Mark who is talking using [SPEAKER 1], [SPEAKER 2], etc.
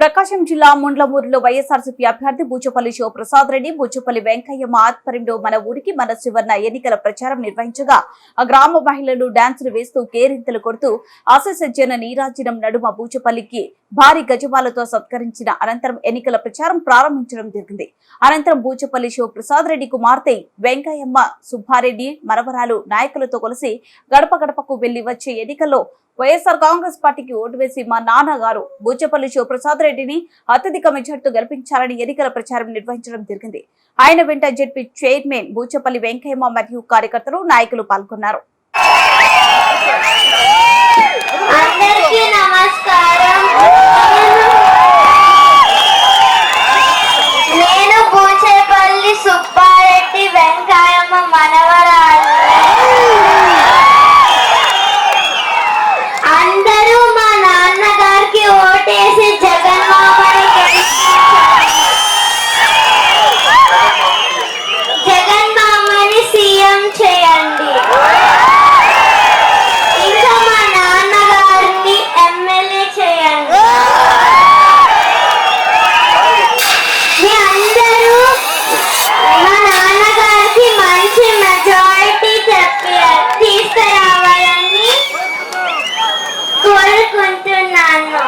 [SPEAKER 1] ప్రకాశం జిల్లా ముండ్లమూరులో వైఎస్ఆర్సీపీ అభ్యర్థి బూచపల్లి శివప్రసాద్ రెడ్డి బూచపల్లి వెంకయ్యమ్మ ఆధ్వర్యంలో మన ఊరికి మన శివన్న ఎన్నికల ప్రచారం నిర్వహించగా ఆ గ్రామ మహిళలు డాన్సులు వేస్తూ కేరింతలు కొడుతూ ఆశీస్సజ్జన నీరాజనం నడుమ బూచపల్లికి భారీ గజమాలతో సత్కరించిన అనంతరం ఎన్నికల ప్రచారం ప్రారంభించడం జరిగింది. అనంతరం బూచపల్లి శివప్రసాద్ రెడ్డి కుమార్తె వెంకయ్యమ్మ సుబ్బారెడ్డి మరవరాలు నాయకులతో కలిసి గడప గడపకు వెళ్ళి వచ్చే ఎన్నికల్లో వైఎస్ఆర్ కాంగ్రెస్ పార్టీకి ఓటు వేసి మా నాన్నగారు బూచపల్లి శివప్రసాద్ రెడ్డిని అత్యధిక మెజార్టీతో గెలిపించాలని ఎన్నికల ప్రచారం నిర్వహించడం జరిగింది. ఆయన వెంట జెడ్పీ చైర్మన్ బూచపల్లి వెంకయ్యమ్మ మరియు కార్యకర్తలు నాయకులు పాల్గొన్నారు.
[SPEAKER 2] ಅಂತೀವಿ ನಾನು